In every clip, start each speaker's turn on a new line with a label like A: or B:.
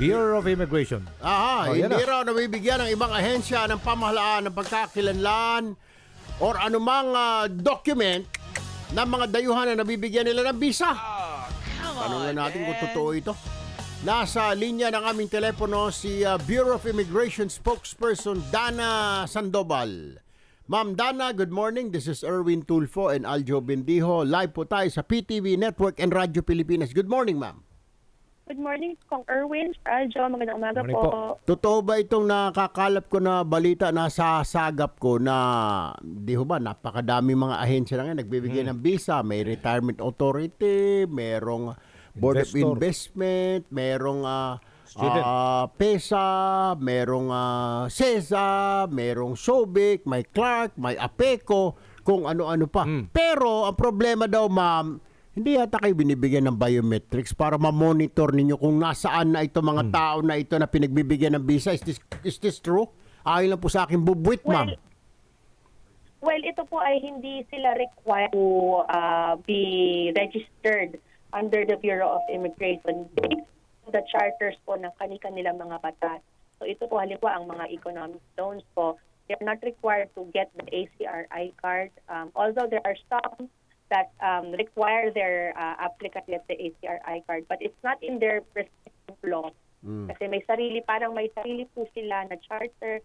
A: Bureau of Immigration.
B: Aha,
A: Oh,
B: hindi
A: na.
B: raw nabibigyan ng ibang ahensya ng pamahalaan ng pagkakakilanlan or anumang ah, document ng mga dayuhan na nabibigyan nila ng visa. Tanong na natin kung totoo ito. Nasa linya ng aming telepono si ah, Bureau of Immigration spokesperson Dana Sandoval. Ma'am Dana, good morning. This is Erwin Tulfo and Aljo Bendijo. Live po tayo sa PTV Network and Radyo Pilipinas. Good morning, ma'am.
C: Good morning, Kong Erwin. Aljo, magandang umaga
A: Morning
C: po.
B: Totoo ba itong nakakalap ko na balita na sa sagap ko na di ho ba napakadami mga ahensya na ngayon nagbibigay
A: Hmm.
B: ng visa, may retirement authority, merong board of
A: Investor.
B: investment, merong ah,
A: Student.
B: ah, PESA, merong ah, CESA, merong SOBIC, may Clark, may APECO, kung ano-ano pa.
A: Hmm.
B: Pero ang problema daw ma'am, hindi yata kayo binibigyan ng biometrics para ma-monitor ninyo kung nasaan na ito
A: Hmm.
B: mga tao na ito na pinagbibigyan ng visa. Is this, is this true? Ayon lang po sa akin bubwit, ma'am.
C: Well, well, ito po ay hindi sila required to uh, be registered under the Bureau of Immigration based on the charters po ng kani-kanilang mga batas. So ito po halimbawa ang mga economic zones po, they're not required to get the ACRI card. Um, although there are some that um, require their uh, applicant get the ACRI card, but it's not in their respective law. Kasi may sarili, parang may sarili po sila na charter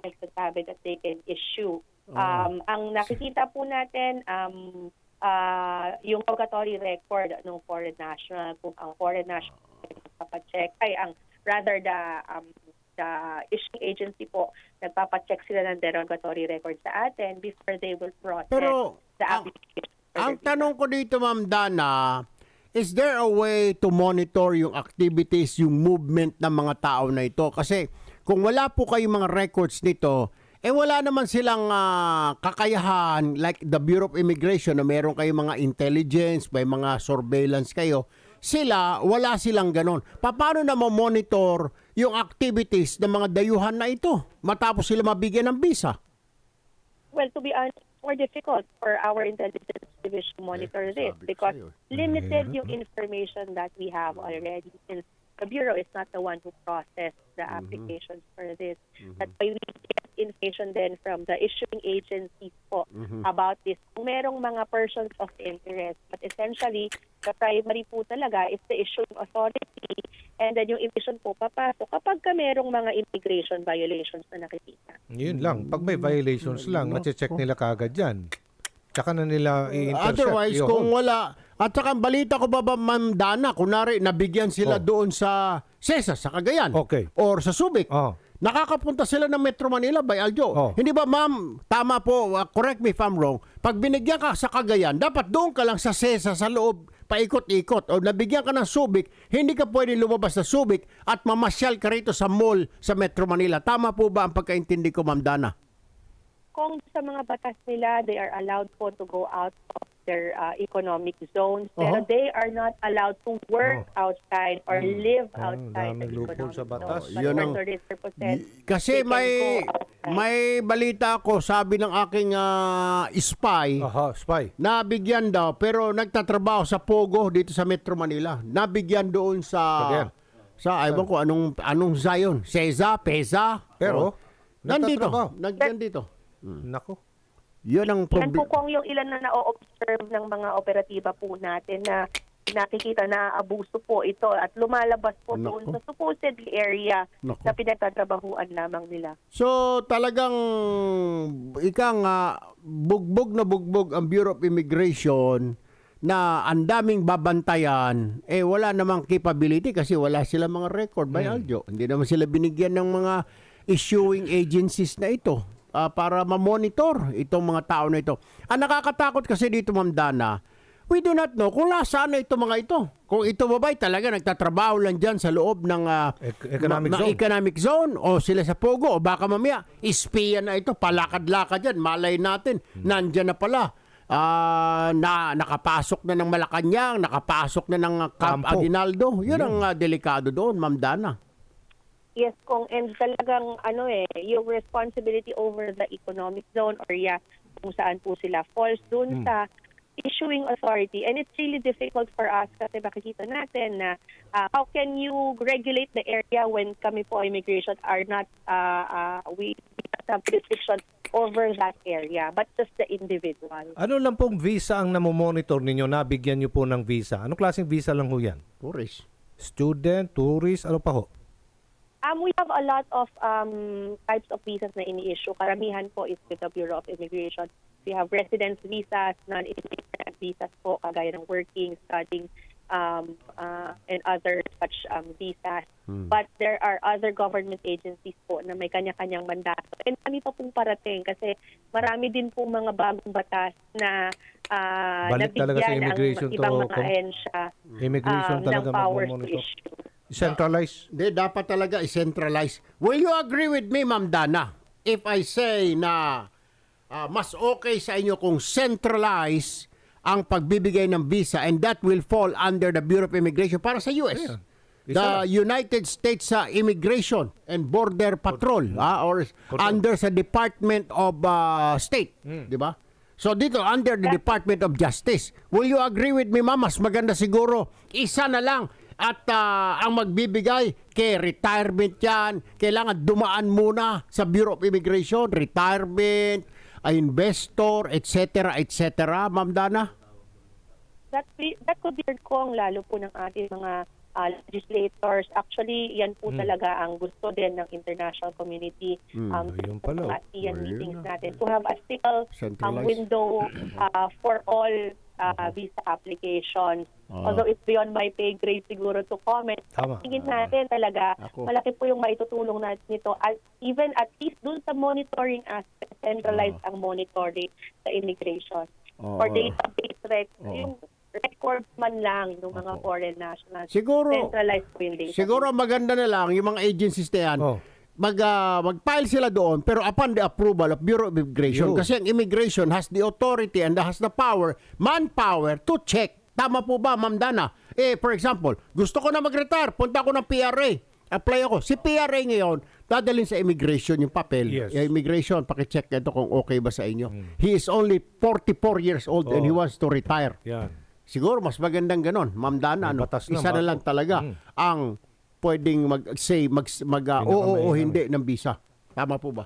C: na nagsasabi that they can issue. Um, ang nakikita po natin, um, ah, yung purgatory record ng foreign national, kung ang foreign national nagpapacheck, ay ang rather the um, the issuing agency po nagpapacheck sila ng derogatory record sa atin before they will process
B: Pero,
C: the
B: ang-
C: application. for
B: Ang tanong ko dito, Ma'am Dana, is there a way to monitor yung activities, yung movement ng mga tao na ito? Kasi kung wala po kayong mga records nito, eh wala naman silang ah, kakayahan like the Bureau of Immigration na meron kayong mga intelligence, may mga surveillance kayo. Sila, wala silang ganon. Paano na monitor yung activities ng mga dayuhan na ito matapos sila mabigyan ng visa?
C: Well, to be honest, more difficult for our intelligence division to monitor this
B: sabi ko
C: because
B: sa'yo.
C: limited yung information that we have already since the Bureau is not the one who processed the applications for this. That's why we get information then from the issuing agencies po about this. Kung merong mga persons of interest, but essentially, the primary po talaga is the issuing authority and then yung information po papasok kapag ka merong mga immigration violations na nakikita.
A: Yun lang. Pag may violations lang, check nila kagad yan. Tsaka na nila i-intercept.
B: Otherwise,
A: i-hold.
B: kung wala... At saka ang balita ko ba ba, Ma'am Dana, kunwari, nabigyan sila
A: Oh.
B: doon sa CESA, sa Cagayan.
A: Okay.
B: Or sa Subic.
A: Oh.
B: Nakakapunta sila ng Metro Manila by Aljo.
A: Oh.
B: Hindi ba, ma'am, tama po, uh, correct me if I'm wrong, pag binigyan ka sa Cagayan, dapat doon ka lang sa CESA, sa loob, paikot-ikot. O nabigyan ka ng Subic, hindi ka pwede lumabas sa Subic at mamasyal ka rito sa mall sa Metro Manila. Tama po ba ang pagkaintindi ko, Ma'am Dana?
C: Kung sa mga batas nila, they are allowed po to go out of their uh, economic zones.
B: Uh-huh.
C: Pero they are not allowed to work outside or live
A: Oh,
C: outside the economic
A: sa batas.
C: zone.
B: Yun ang-
C: 33%,
B: Kasi may may balita ako, sabi ng aking ah, spy,
A: Aha, spy.
B: nabigyan daw pero nagtatrabaho sa Pogo dito sa Metro Manila. Nabigyan doon sa
A: Cagayan.
B: sa aywan ko anong anong Zion, Ceza, Peza.
A: Pero,
B: Oh. nandito,
A: nagtatrabaho.
B: nandyan dito.
A: Nako.
B: Yun ang
C: Yan po
B: problema.
C: kung yung ilan na na-observe ng mga operatiba po natin na nakikita na abuso po ito at lumalabas po
B: Nako.
C: doon sa supposed area
B: Nako.
C: na pinagtatrabahuan lamang nila.
B: So talagang ika nga bugbog na bugbog ang Bureau of Immigration na ang daming babantayan eh wala namang capability kasi wala sila mga record by Aljo. Hindi naman sila binigyan ng mga issuing agencies na ito ah, para ma-monitor itong mga tao na ito. Ang nakakatakot kasi dito Ma'am Dana, we do not know kung nasaan na itong mga ito. Kung ito ba ba'y talaga nagtatrabaho lang dyan sa loob ng
A: Ec- economic
B: ma-
A: zone.
B: economic zone o sila sa Pogo o baka mamaya ispiya na ito, palakad-lakad yan, malay natin,
A: Hmm.
B: nandyan na pala. Ah, na nakapasok na ng Malacanang, nakapasok na ng Camp
A: Campo.
B: Aguinaldo. Yun ang ah, delikado doon, Ma'am Dana.
C: Yes, kung and talagang ano eh, yung responsibility over the economic zone or yeah, kung saan po sila falls dun
A: Hmm.
C: sa issuing authority. And it's really difficult for us kasi makikita natin na uh, how can you regulate the area when kami po immigration are not, uh, uh, we have jurisdiction over that area, but just the individual.
A: Ano lang pong visa ang namomonitor ninyo? Nabigyan nyo po ng visa. Anong klaseng visa lang ho yan?
B: Tourist.
A: Student, tourist, ano pa ho?
C: Um, we have a lot of um, types of visas na ini-issue. Karamihan po is with the Bureau of Immigration. We have residence visas, non-immigrant visas po, kagaya ng working, studying, um, uh, and other such um, visas. But there are other government agencies po na may kanya-kanyang mandato. And kami pa pong parating kasi marami din po mga bagong batas na uh,
A: Balik talaga sa immigration
C: ang ibang
A: to-
C: mga ahensya
A: Immigration
C: um, ng
A: talaga
C: powers to issue.
A: Centralized?
B: Hindi, dapat talaga i-centralize. Will you agree with me, Ma'am Dana, if I say na ah, mas okay sa inyo kung centralize ang pagbibigay ng visa and that will fall under the Bureau of Immigration para sa US?
A: Isa
B: The
A: lang.
B: United States sa Immigration and Border Patrol ah, or under sa Department of ah, State,
A: Hmm.
B: di ba? So dito under the Department of Justice. Will you agree with me, ma'am? Mas maganda siguro isa na lang at ah, ang magbibigay kay retirement yan. Kailangan dumaan muna sa Bureau of Immigration, retirement, ah, investor, etc., etc. Ma'am Dana?
C: that be, that could be kung lalo po ng ating mga uh, legislators. Actually, yan po talaga ang gusto din ng international community. Um,
A: Ayun pala,
C: mga
A: oh.
C: ASEAN meetings
B: na.
C: natin to have a single um, window uh, for all uh, visa applications. Although it's beyond my pay grade siguro to comment.
A: Tama.
C: Tingin natin talaga,
B: Ako.
C: malaki po yung maitutulong natin nito. At even at least dun sa monitoring aspect, centralized ang monitoring sa immigration.
B: Oo.
C: For database rec,
B: Oo.
C: yung record man lang ng mga foreign nationals.
B: Siguro,
C: Centralized po yung data.
B: Siguro maganda na lang yung mga agencies na yan.
A: Oh.
B: Mag, ah, mag-file sila doon pero upon the approval of Bureau of Immigration
A: Yun.
B: kasi ang immigration has the authority and has the power, manpower to check. Tama po ba, Ma'am Dana? Eh, for example, gusto ko na mag-retire, punta ako ng PRA. Apply ako. Si PRA ngayon, dadalhin sa immigration yung papel.
A: Yes.
B: Eh, immigration, pakicheck ito kung okay ba sa inyo. He is only 44 years old and he
A: Oh.
B: wants to retire.
A: Yan.
B: Siguro mas magandang ganon. Ma'am Dana, ano, isa na lang talaga
A: Mm.
B: ang pwedeng mag-say, mag, mag, ah, oo o hindi ng visa. Tama po ba?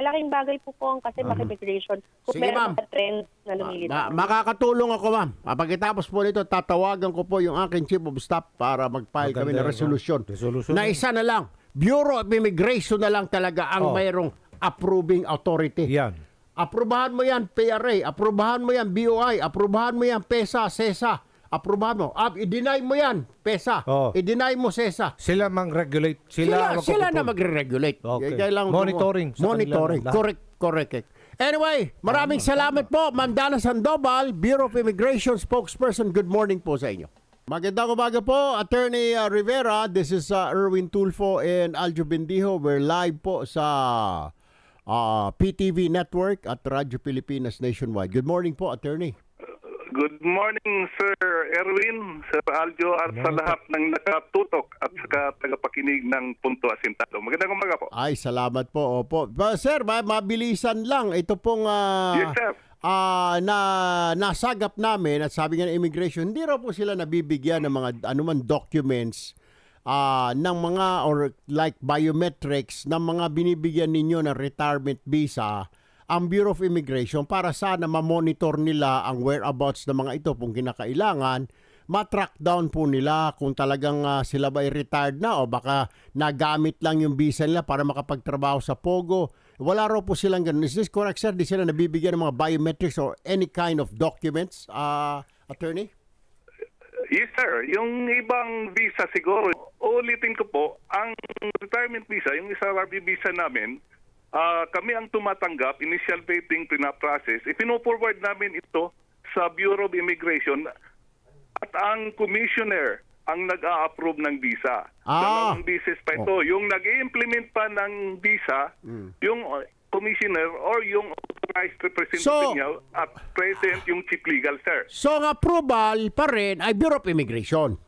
C: Malaking bagay po po ang kasi maka-immigration. Kung
B: Sige, ma'am.
C: meron mga trends na
B: Ma-
C: lumilitaw.
B: makakatulong ako, ma'am. Ah, Pagkatapos po nito, tatawagan ko po yung aking chief of staff para mag-file kami ng
A: yun?
B: Resolution Na isa na lang. Bureau of Immigration na lang talaga ang
A: Oh.
B: mayroong approving authority.
A: Yan.
B: Aprubahan mo yan, PRA. Aprubahan mo yan, BOI. Aprubahan mo yan, PESA, SESA. Aprubahan mo. Ah, i-deny mo yan, PESA.
A: Oh.
B: I-deny mo, SESA.
A: Sila mang-regulate.
B: Sila,
A: Sila,
B: sila, na magre-regulate.
A: Okay.
B: Kailangan
A: Monitoring sa
B: Monitoring. correct. correct. Anyway, maraming salamat po, Ma'am Dana Sandoval, Bureau of Immigration spokesperson. Good morning po sa inyo. Magandang umaga po, Attorney uh, Rivera. This is uh, Erwin Tulfo and Aljo Bendijo. We're live po sa uh, PTV Network at Radyo Pilipinas Nationwide. Good morning po, Attorney.
D: Good morning, Sir Erwin, Sir Aljo, at sa lahat ng nakatutok at saka tagapakinig ng Punto Asintado. Magandang umaga po.
B: Ay, salamat po. Opo. Ba, sir, ma- mabilisan lang. Ito pong ah,
D: Yes, sir.
B: ah, na nasagap namin at sabi nga ng immigration, hindi raw po sila nabibigyan ng mga anuman documents ah, ng mga or like biometrics ng mga binibigyan ninyo ng retirement visa ang Bureau of Immigration para sana ma-monitor nila ang whereabouts ng mga ito kung kinakailangan ma-track down po nila kung talagang ah, sila ba ay retired na o baka nagamit lang yung visa nila para makapagtrabaho sa Pogo. Wala raw po silang ganun. Is this correct, sir? Di sila nabibigyan ng mga biometrics or any kind of documents, ah, attorney?
D: Yes, sir. Yung ibang visa siguro, ulitin ko po, ang retirement visa, yung isa visa namin, ah, kami ang tumatanggap, initial dating, pina-process, ipino-forward namin ito sa Bureau of Immigration at ang commissioner ang nag-a-approve ng visa.
B: Ah.
D: Dalawang beses pa ito. Yung nag-implement pa ng visa, yung uh, commissioner or yung authorized representative
B: So-
D: niya at present yung chief legal, sir.
B: So, ang approval pa rin ay Bureau of Immigration.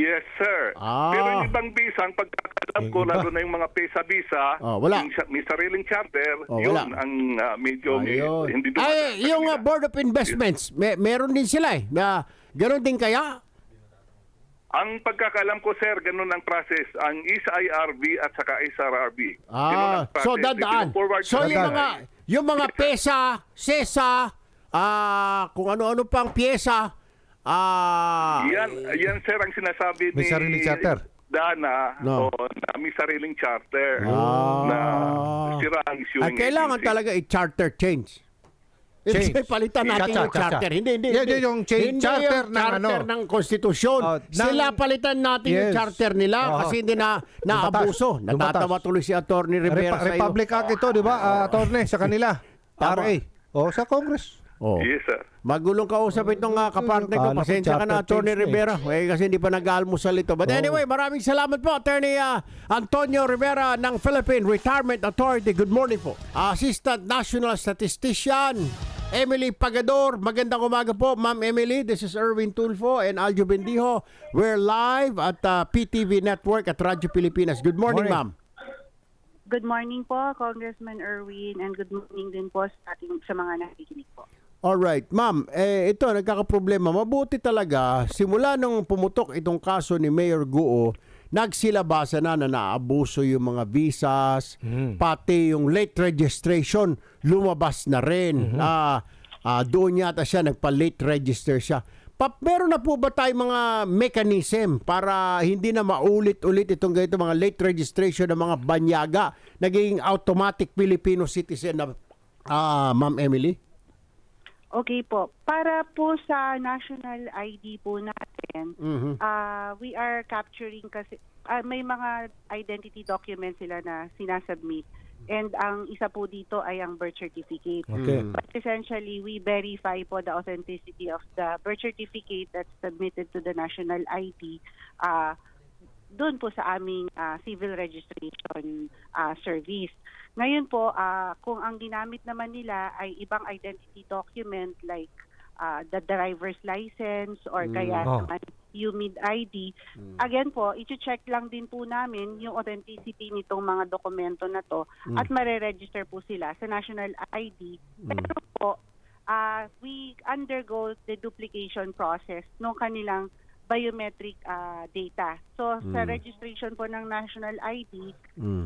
D: Yes, sir.
B: Ah.
D: Pero yung ibang visa, ang pagkakalam ko, lalo na yung mga PESA-visa,
B: Oh, wala.
D: yung may sariling charter,
B: Oh,
D: yun
B: wala.
D: ang ah, medyo may- hindi dumadaan
B: Ay, yung uh, Board of Investments, may, meron din sila eh. Na, ganun din kaya?
D: Ang pagkakalam ko, sir, ganun ang process. Ang ISA IRB at saka. Ganun
B: Ah, so dadaan. So yung mga yung mga pesa, sesa, ah kung ano-ano pang pyesa, ah
D: Yan, yan, sir, ang sinasabi
A: May
D: ni
A: sariling charter.
D: Dana,
B: No.
D: o, na may sariling charter
B: Ah.
D: na sira ang issuing
B: ay kailangan
D: agency.
B: talaga i-charter change.
A: Change.
B: Ibig palitan natin
A: Cha-cha,
B: yung
A: cha-cha.
B: charter. Hindi, hindi.
A: Yan,
B: hindi.
A: yun yung change-
B: Hindi
A: charter
B: yung
A: ng
B: charter
A: ano.
B: ng konstitusyon.
A: Oh, ng-
B: Sila palitan natin yung
A: Yes.
B: charter nila
A: Oo.
B: kasi hindi na naabuso.
A: Lumatas.
B: Natatawa tuloy si Attorney Rivera
A: Repa-
B: sa iyo.
A: Republic Act ito, di ba? Ah, attorney, sa kanila.
B: Tama.
A: RA. O, sa Congress.
B: Oh.
D: Yes, sir.
B: Magulong kausap itong uh, kapartner ko.
A: Kala ko
B: Pasensya ka na,
A: chapter
B: Attorney
A: na eh.
B: Rivera. Eh, kasi hindi pa nag-almusal ito. But anyway, maraming salamat po, Attorney uh, Antonio Rivera ng Philippine Retirement Authority. Good morning po. Assistant National Statistician, Emily Pagador. Magandang umaga po, Ma'am Emily. This is Erwin Tulfo and Aljo Bendijo. We're live at uh, PTV Network at Radyo Pilipinas. Good morning,
A: Morning.
B: ma'am.
E: Good morning po, Congressman Erwin, and good morning din po sa ating sa mga nakikinig po.
B: Alright, ma'am, eh, ito, nagkakaproblema. Mabuti talaga, simula nung pumutok itong kaso ni Mayor Guo, nagsilabasa na na naabuso yung mga visas, pati yung late registration, lumabas na rin. Ah, ah, doon yata siya, nagpa-late register siya. Pa, meron na po ba tayong mga mechanism para hindi na maulit-ulit itong ganito mga late registration ng mga banyaga, naging automatic Filipino citizen na ah, Ma'am Emily?
E: Okay po, para po sa national ID po natin,
B: Mhm.
E: ah, we are capturing kasi ah, may mga identity documents sila na sinasubmit. And ang isa po dito ay ang birth certificate.
A: Okay.
E: But essentially, we verify po the authenticity of the birth certificate that's submitted to the national ID uh, doon po sa aming ah, civil registration ah, service. Ngayon po, ah, kung ang ginamit naman nila ay ibang identity document like ah, the driver's license or kaya
A: Oh.
E: naman UMID ID, again po, i-check lang din po namin yung authenticity nitong mga dokumento na to at mare-register po sila sa national ID. Pero po, ah, we undergo the duplication process ng kanilang biometric ah, data. So sa registration po ng national ID,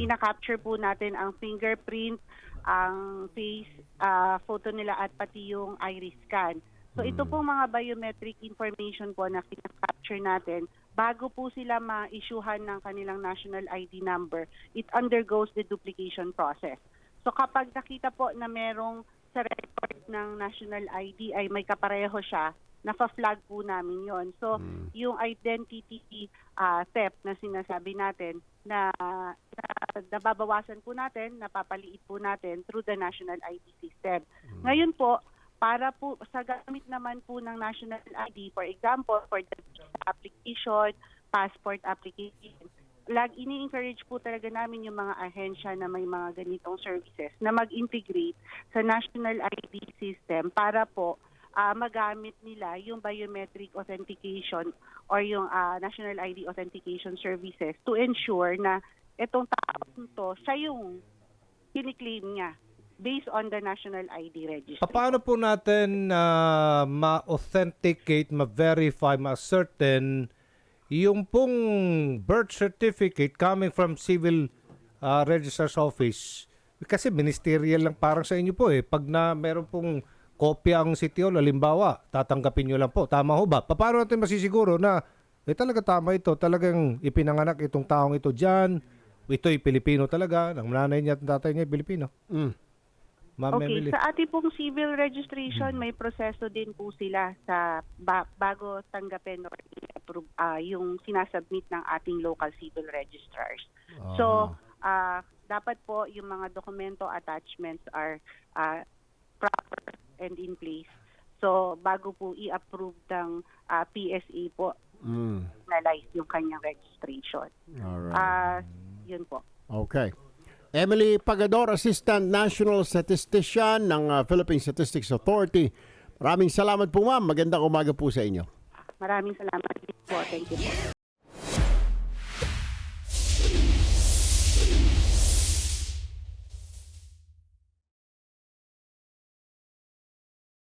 E: ina-capture po natin ang fingerprint, ang face ah, photo nila at pati yung iris scan. So ito pong mga biometric information po na kina-capture natin bago po sila ma-issuehan ng kanilang national ID number, it undergoes the duplication process. So kapag nakita po na merong sa record ng national ID ay may kapareho siya, nafa-flag po namin yon. So yung identity ah, theft na sinasabi natin na, na nababawasan po natin, napapaliit po natin through the national ID system. Ngayon po, para po sa gamit naman po ng national ID, for example, for the visa application, passport application, lag ini-encourage po talaga namin yung mga ahensya na may mga ganitong services na mag-integrate sa national ID system para po ah, magamit nila yung biometric authentication or yung ah, national ID authentication services to ensure na itong tao to siya yung kiniklaim niya based on the national ID register.
A: Paano po natin ah, ma-authenticate, ma-verify, ma-certain yung pong birth certificate coming from civil ah, registrar's office? Kasi ministerial lang parang sa inyo po eh. Pag na meron pong kopya ang City Hall, halimbawa, tatanggapin nyo lang po. Tama ho ba? Paano natin masisiguro na eh talaga tama ito, talagang ipinanganak itong taong ito dyan, ito'y Pilipino talaga, ng nanay niya at tatay niya ay Pilipino.
B: Mm.
A: Ma'am
E: Okay,
A: Emily.
E: sa ating pong civil registration, may proseso din po sila sa ba- bago tanggapin or i-approve ah, yung sinasubmit ng ating local civil registrars. So, ah, dapat po yung mga dokumento attachments are ah, proper and in place. So, bago po i-approve ng ah, PSA po,
B: Mm.
E: finalize yung kanyang registration.
B: Alright.
E: Ah, yun po.
B: Okay. Emily Pagador, Assistant National Statistician ng uh, Philippine Statistics Authority. Maraming salamat po ma'am. Magandang umaga po sa inyo.
E: Maraming salamat po. Thank you po.